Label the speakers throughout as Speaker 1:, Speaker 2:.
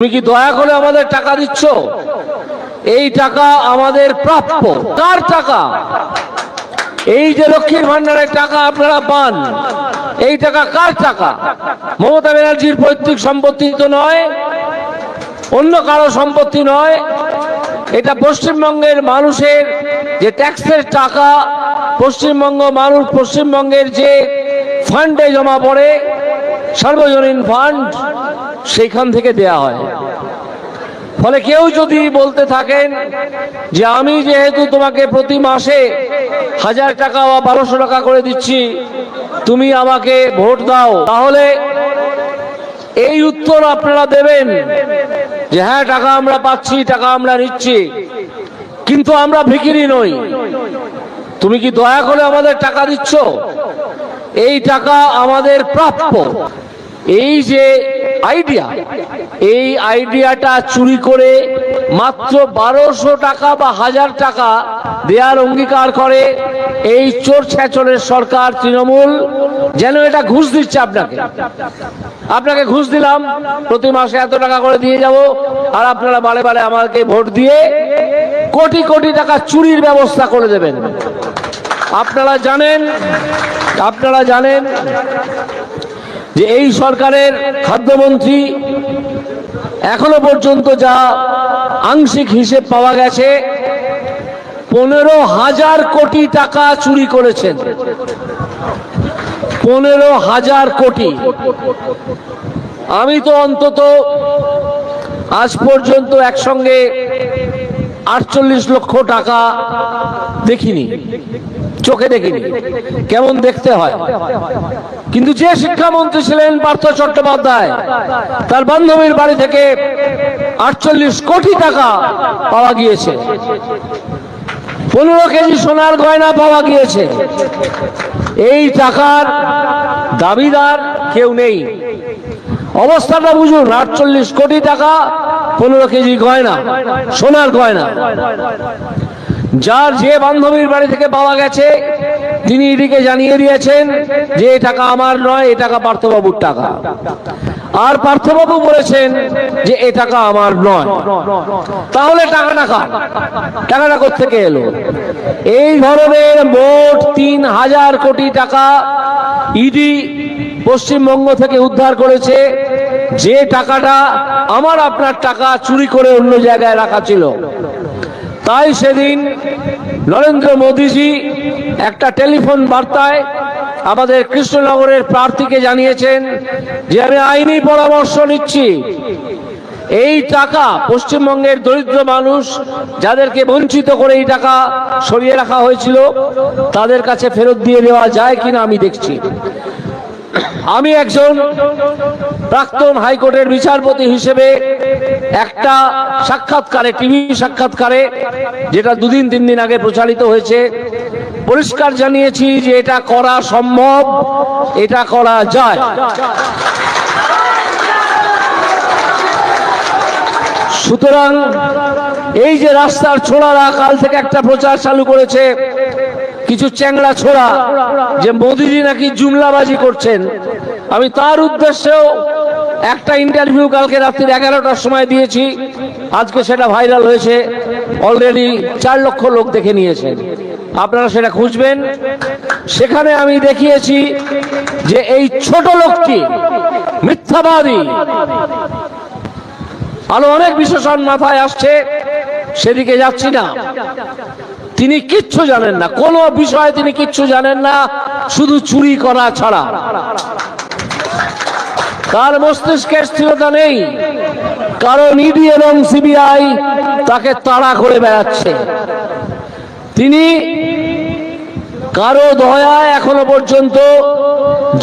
Speaker 1: তুমি কি দয়া করে আমাদের টাকা দিচ্ছ? এই টাকা আমাদের প্রাপ্য। কার টাকা? এই যে লক্ষ্মীর ভান্ডারের টাকা আপনারা পান, এই টাকা কার টাকা? মমতা ব্যানার্জির পৈতৃক সম্পত্তি তো নয়, অন্য কারও সম্পত্তি নয়। এটা পশ্চিমবঙ্গের মানুষের যে ট্যাক্সের টাকা, পশ্চিমবঙ্গ মানুষ, পশ্চিমবঙ্গের যে ফান্ডে জমা পড়ে, সার্বজনীন ফান্ড সেইখান থেকে দেয়া হয়। ফলে কেউ যদি বলতে থাকেন যে আমি যেহেতু তোমাকে প্রতি মাসে হাজার টাকা বা বারোশো টাকা করে দিচ্ছি, তুমি আমাকে ভোট দাও, তাহলে এই উত্তর আপনারা দেবেন যে হ্যাঁ টাকা আমরা পাচ্ছি, টাকা আমরা নিচ্ছি, কিন্তু আমরা ভিকিরি নই। তুমি কি দয়া করে আমাদের টাকা দিচ্ছ? এই টাকা আমাদের প্রাপ্য। এই যে আইডিয়া এই আইডিয়াটা চুরি করে মাত্র বারোশো টাকা বা হাজার টাকা দেওয়ার অঙ্গীকার করে এই চোর ছেচরের সরকার তৃণমূল। যেন এটা ঘুষ দিচ্ছে আপনাকে। আপনাকে ঘুষ দিলাম, প্রতি মাসে এত টাকা করে দিয়ে যাব, আর আপনারা বারে বারে আমাকে ভোট দিয়ে কোটি কোটি টাকা চুরির ব্যবস্থা করে দেবেন। আপনারা জানেন আপনারা জানেন যে এই সরকারের খাদ্যমন্ত্রী এখনও পর্যন্ত যা আংশিক হিসেব পাওয়া গেছে, পনেরো হাজার কোটি টাকা চুরি করেছেন। পনেরো হাজার কোটি। আমি তো অন্তত আজ পর্যন্ত একসঙ্গে আটচল্লিশ লক্ষ টাকা দেখিনি। চোখে দেখিনি। কেমন দেখতে হয়? কিন্তু যে শিক্ষামন্ত্রী ছিলেন পার্থ চট্টোপাধ্যায়, তার বান্ধবীর বাড়ি থেকে আটচল্লিশ কোটি টাকা পাওয়া গিয়েছে। পনেরো কেজি সোনার গয়না পাওয়া গিয়েছে। এই টাকার দাবিদার কেউ নেই। অবস্থাটা বুঝুন, আটচল্লিশ কোটি টাকা, পনেরো কেজি গয়না, সোনার গয়না। যার যে বান্ধবীর বাড়ি থেকে পাওয়া গেছে, তিনি এদিকে জানিয়ে দিয়েছেন যে এই টাকা আমার নয় এ টাকা পার্থবাবুর টাকা। আর পার্থবাবু বলেছেন যে এ টাকা আমার নয়। তাহলে টাকাটা কার? টাকাটা থেকে এলো? এই ধরনের মোট তিন হাজার কোটি টাকা ইডি পশ্চিমবঙ্গ থেকে উদ্ধার করেছে। যে টাকাটা আমার আপনার টাকা চুরি করে অন্য জায়গায় রাখা ছিল। তাই সেদিন নরেন্দ্র মোদীজি একটা টেলিফোন বার্তায় আমাদের কৃষ্ণনগরের প্রার্থীকে জানিয়েছেন যে আমি আইনি পরামর্শ নিচ্ছি। এই টাকা পশ্চিমবঙ্গের দরিদ্র মানুষ যাদেরকে বঞ্চিত করে এই টাকা সরিয়ে রাখা হয়েছিল, তাদের কাছে ফেরত দিয়ে দেওয়া যায় কিনা আমি দেখছি। আমি একজন প্রাক্তন হাইকোর্টের বিচারপতি হিসেবে একটা সাক্ষাৎকারে, টিভি সাক্ষাৎকারে, যেটা দুদিন, তিন দিন আগে প্রচারিত হয়েছে, পরিষ্কার জানিয়েছি যে এটা করা সম্ভব, এটা করা যায়। সুতরাং এই যে রাস্তার ছোড়ারা কাল থেকে একটা প্রচার চালু করেছে, কিছু চ্যাংড়া ছোড়া, যে মোদিজি নাকি জুমলাবাজি করছেন, আমি তার উদ্দেশ্যেও একটা ইন্টারভিউ কালকে রাত্রির এগারোটার সময় দিয়েছি। আজকে সেটা ভাইরাল হয়েছে। অলরেডি চার লক্ষ লোক দেখে নিয়েছেন আপনারা সেটা খুঁজবেন। সেখানে আমি দেখিয়েছি যে এই ছোট লোকটি মিথ্যাবাদী। আরও অনেক বিশেষণ মাথায় আসছে। সেদিকে যাচ্ছি না। তিনি কিচ্ছু জানেন না। কোনো বিষয়ে তিনি কিচ্ছু জানেন না। শুধু চুরি করা ছাড়া। তার মস্তিষ্কের স্থিরতা নেই। কারণ ইডি এবং সিবিআই তাকে তাড়া করে বেড়াচ্ছে। তিনি কারও দয়ায় এখনও পর্যন্ত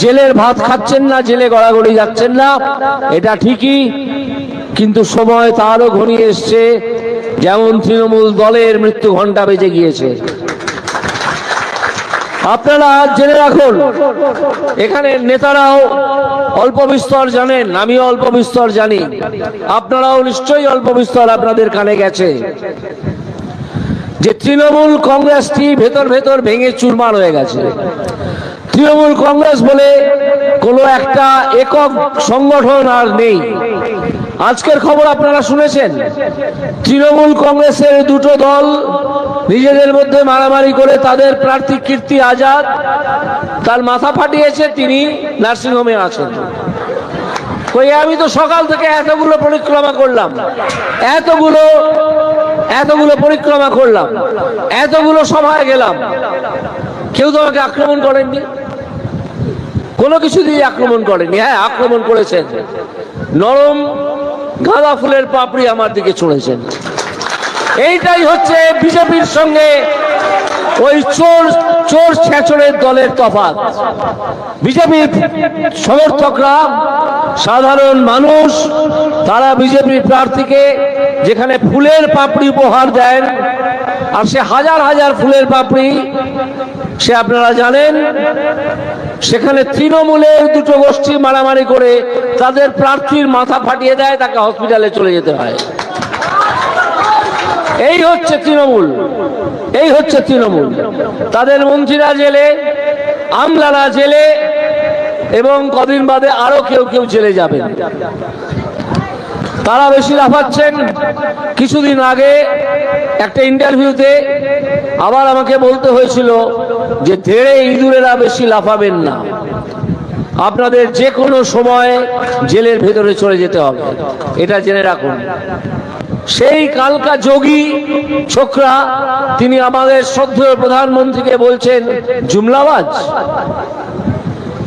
Speaker 1: জেলের ভাত খাচ্ছেন না, জেলে গড়াগড়ি যাচ্ছেন না। এটা ঠিকই, কিন্তু সময় তারও ঘনিয়ে এসছে, যেমন তৃণমূল দলের মৃত্যু ঘণ্টা বেজে গিয়েছে। আপনারা জেনে রাখুন, এখানে নেতারাও অল্প বিস্তর জানেন, আমিও অল্প বিস্তর জানি। আপনারাও নিশ্চয়ই অল্প বিস্তর আপনাদের কানে গেছে। যে তৃণমূল কংগ্রেসটি ভেতর ভেতর ভেঙে চুরমার হয়ে গেছে। তৃণমূল কংগ্রেস বলে কোনো একটা একক সংগঠন আর নেই। আজকের খবর আপনারা শুনেছেন, তৃণমূল কংগ্রেসের দুটো দল নিজেদের মধ্যে মারামারি করে তাদের প্রার্থী কীর্তি আজাদ, তার মাথা ফাটিয়েছে তিনি নার্সিংহোমে আছেন। আমি তো সকাল থেকে এতগুলো পরিক্রমা করলাম, এতগুলো এতগুলো পরিক্রমা করলাম, এতগুলো সভায় গেলাম। কেউ তো আমাকে আক্রমণ করেননি। কোনো কিছু দিয়ে আক্রমণ করেনি হ্যাঁ আক্রমণ করেছেন। নরম গাঁদা ফুলের পাপড়ি আমার দিকে ছুঁড়েছেন। এইটাই হচ্ছে বিজেপির সঙ্গে ওই চোর চোর ছেঁচড়ের দলের তফাৎ। বিজেপির সমর্থকরা সাধারণ মানুষ, তারা বিজেপি প্রার্থীকে যেখানে ফুলের পাপড়ি উপহার দেন, আর সে হাজার হাজার ফুলের পাপড়ি, সে আপনারা জানেন, সেখানে তৃণমূলের দুটো গোষ্ঠী মারামারি করে তাদের প্রার্থীর মাথা ফাটিয়ে দেয়, তাকে হসপিটালে চলে যেতে হয়। এই হচ্ছে তৃণমূল। এই হচ্ছে তৃণমূল। তাদের মন্ত্রীরা জেলে, আমলারা জেলে, এবং কদিন বাদে আরও কেউ কেউ জেলে যাবেন তারা বেশি লাফাচ্ছেন। কিছুদিন আগে একটা ইন্টারভিউতে আবার আমাকে বলতে হয়েছিল যে ধেড়ে ইঁদুরেরা বেশি লাফাবেন না। আপনাদের যে কোনো সময় জেলের ভেতরে চলে যেতে হবে। এটা জেনে রাখুন। সেই কালকা যোগী ছোকরা, তিনি আমাদের শ্রদ্ধেয় প্রধানমন্ত্রীকে বলছেন, জুমলাবাজ,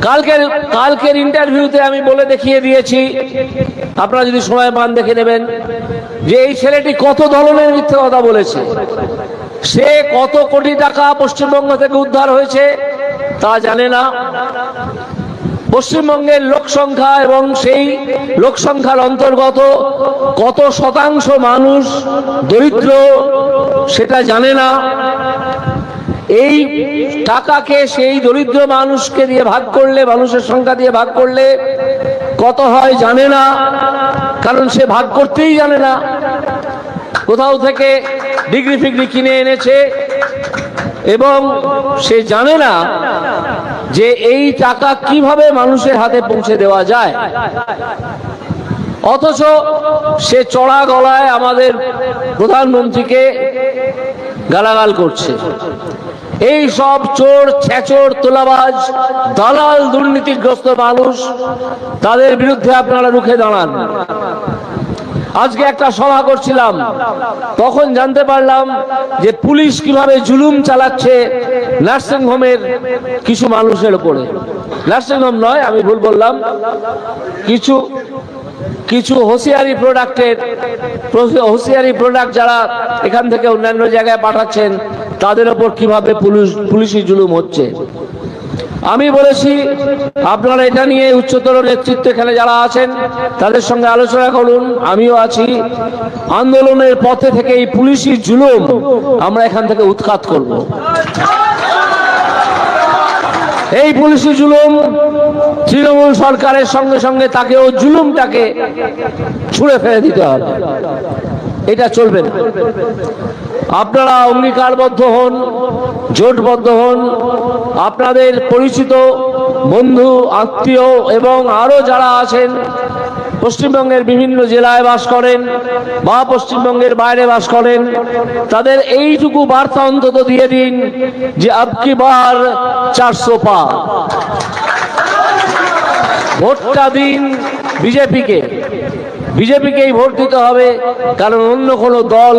Speaker 1: কালকের কালকের ইন্টারভিউতে আমি বলে দেখিয়ে দিয়েছি, আপনারা যদি সময় পান দেখে নেবেন, যে এই ছেলেটি কত ধরনের মিথ্যে কথা বলেছে। সে কত কোটি টাকা পশ্চিমবঙ্গ থেকে উদ্ধার হয়েছে, তা জানে না। পশ্চিমবঙ্গের লোক সংখ্যা এবং সেই লোক সংখ্যার অন্তর্গত কত শতাংশ মানুষ দরিদ্র, সেটা জানে না। এই টাকাকে সেই দরিদ্র মানুষকে দিয়ে ভাগ করলে, মানুষের সংখ্যা দিয়ে ভাগ করলে কত হয় জানে না, কারণ সে ভাগ করতেই জানে না। কোথাও থেকে ডিগ্রি ফিগ্রি কিনে এনেছে এবং সে জানে না যে এই টাকা কীভাবে মানুষের হাতে পৌঁছে দেওয়া যায়? অথচ সে চড়া গলায় আমাদের প্রধানমন্ত্রীকে গালাগাল করছে। এই সব চোর, ছেচোর, তোলাবাজ, দালাল, দুর্নীতিগ্রস্ত মানুষ, তাদের বিরুদ্ধে আপনারা রুখে দাঁড়ান। আজকে একটা সভা করছিলাম। তখন জানতে পারলাম যে পুলিশ কীভাবে জুলুম চালাচ্ছে নার্সিং হোমের কিছু মানুষের উপরে। নার্সিং হোম নয়, আমি ভুল বললাম। কিছু কিছু হোসিয়ারি প্রোডাক্টের হোসিয়ারি প্রোডাক্ট যারা এখান থেকে অন্যান্য জায়গায় পাঠাচ্ছেন, তাদের ওপর কীভাবে পুলিশ পুলিশি জুলুম হচ্ছে? আমি বলেছি, আপনারা এটা নিয়ে উচ্চতর নেতৃত্ব এখানে যারা আছেন, তাদের সঙ্গে আলোচনা করুন। আমিও আছি। আন্দোলনের পথে থেকে এই পুলিশি জুলুম আমরা এখান থেকে উৎখাত করব। এই পুলিশি জুলুম তৃণমূল সরকারের সঙ্গে সঙ্গে তাকেও জুলুমটাকে ছুঁড়ে ফেলে দিতে হবে। এটা চলবে না। আপনারা অঙ্গীকারবদ্ধ হন, জোটবদ্ধ হন। আপনাদের পরিচিত বন্ধু, আত্মীয় এবং আরও যারা আছেন, পশ্চিমবঙ্গের বিভিন্ন জেলায় বাস করেন বা পশ্চিমবঙ্গের বাইরে বাস করেন, তাদের এইটুকু বার্তা অন্তত দিয়ে দিন যে আবকি বার চারশো পা ভোটটা দিন বিজেপিকে। বিজেপিকেই ভোট দিতে হবে, কারণ অন্য কোনো দল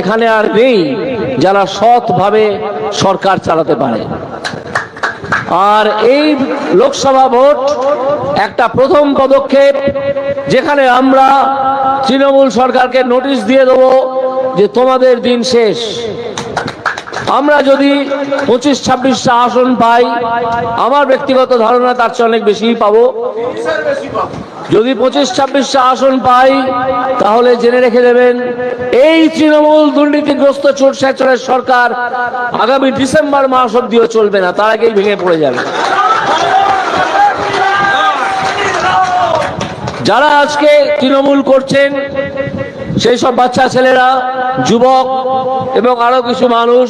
Speaker 1: এখানে আর নেই যারা সৎভাবে সরকার চালাতে পারে। আর এই লোকসভা ভোট একটা প্রথম পদক্ষেপ, যেখানে আমরা তৃণমূল সরকারকে নোটিশ দিয়ে দেব যে তোমাদের দিন শেষ। আমরা যদি পঁচিশ, ছাব্বিশটা আসন পাই, আমার ব্যক্তিগত ধারণা তার চেয়ে অনেক বেশিই পাবো। যদি পঁচিশ, ছাব্বিশটা আসন পাই, তাহলে জেনে রেখে দেবেন, এই তৃণমূল দুর্নীতিগ্রস্ত চোট স্যাচরের সরকার আগামী ডিসেম্বর মাস অব্দিও চলবে না, তার আগেই ভেঙে পড়ে যাবে। যারা আজকে তৃণমূল করছেন, সেই সব বাচ্চা ছেলেরা যুবক এবং আরও কিছু মানুষ,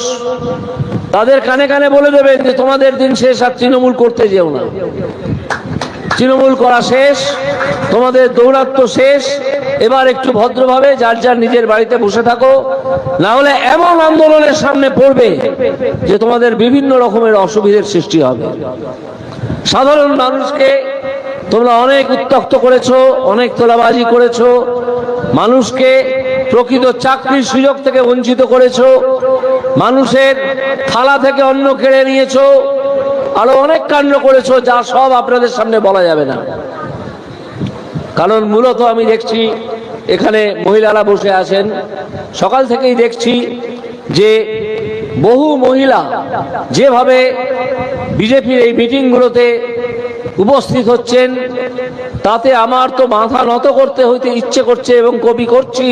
Speaker 1: তাদের কানে কানে বলে দেবেন যে তোমাদের দিন শেষ আর তৃণমূল করতে যেও না। তৃণমূল করা শেষ, তোমাদের দৌরাত্ম শেষ, এবার একটু ভদ্রভাবে যার যার নিজের বাড়িতে বসে থাকো, না হলে এমন আন্দোলনের সামনে পড়বে যে তোমাদের বিভিন্ন রকমের অসুবিধের সৃষ্টি হবে। সাধারণ মানুষকে তোমরা অনেক উত্তক্ত করেছ, অনেক তোলাবাজি করেছ, মানুষকে প্রকৃত চাকরির সুযোগ থেকে বঞ্চিত করেছ, মানুষের থালা থেকে অন্ন কেড়ে নিয়েছো, আরও অনেক কাণ্ড করেছ, যা সব আপনাদের সামনে বলা যাবে না। কারণ মূলত আমি দেখছি, এখানে মহিলারা বসে আছেন। সকাল থেকেই দেখছি যে বহু মহিলা যেভাবে বিজেপির এই মিটিংগুলোতে উপস্থিত হচ্ছেন তাতে আমার তো মাথা নত করতে হইতে ইচ্ছে করছে এবং কবি করছি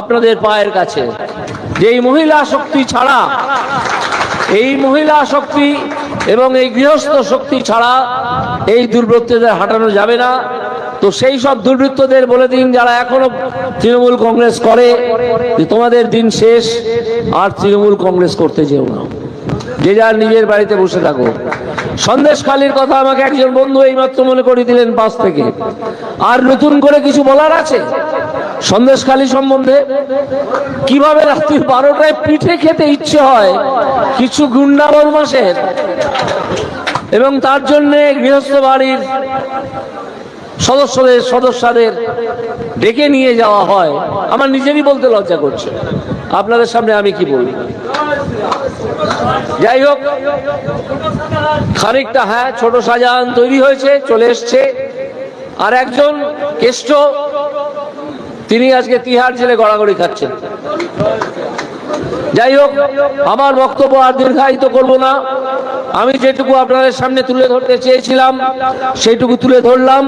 Speaker 1: আপনাদের পায়ের কাছে। যে এই মহিলা শক্তি ছাড়া, এই মহিলা শক্তি এবং এই গৃহস্থ শক্তি ছাড়া এই দুর্বৃত্তদের হাঁটানো যাবে না। তো সেই সব দুর্বৃত্তদের বলে দিন যারা এখনও তৃণমূল কংগ্রেস করে যে তোমাদের দিন শেষ, আর তৃণমূল কংগ্রেস করতে যেও না। যে যার নিজের বাড়িতে বসে থাকো। সন্দেশখালির কথা আমাকে একজন বন্ধু এইমাত্র মনে করে দিলেন পাশ থেকে। আর নতুন করে কিছু বলার আছে? সন্দেশখালি সম্বন্ধে? কীভাবে রাত্রি বারোটায় পিঠে খেতে ইচ্ছে হয়? কিছু গুন্ডা বদমাসের এবং তার জন্য গৃহস্থ বাড়ির সদস্যদের সদস্যদের ডেকে নিয়ে যাওয়া হয়। আমার নিজেরই বলতে লজ্জা করছে। আপনাদের সামনে আমি কি বলব? যাই হোক, খানিকটা হ্যাঁ ছোট শাহজাহান তৈরি হয়েছে, চলে এসছে। আর একজন কেষ্ট, তিনি আজকে তিহার জেলে গড়াগড়ি খাচ্ছেন। যাই হোক, আমার বক্তব্য আর দীর্ঘায়িত করব না। আমি যেটুকু আপনাদের সামনে তুলে ধরতে চেয়েছিলাম সেইটুকু তুলে ধরলাম।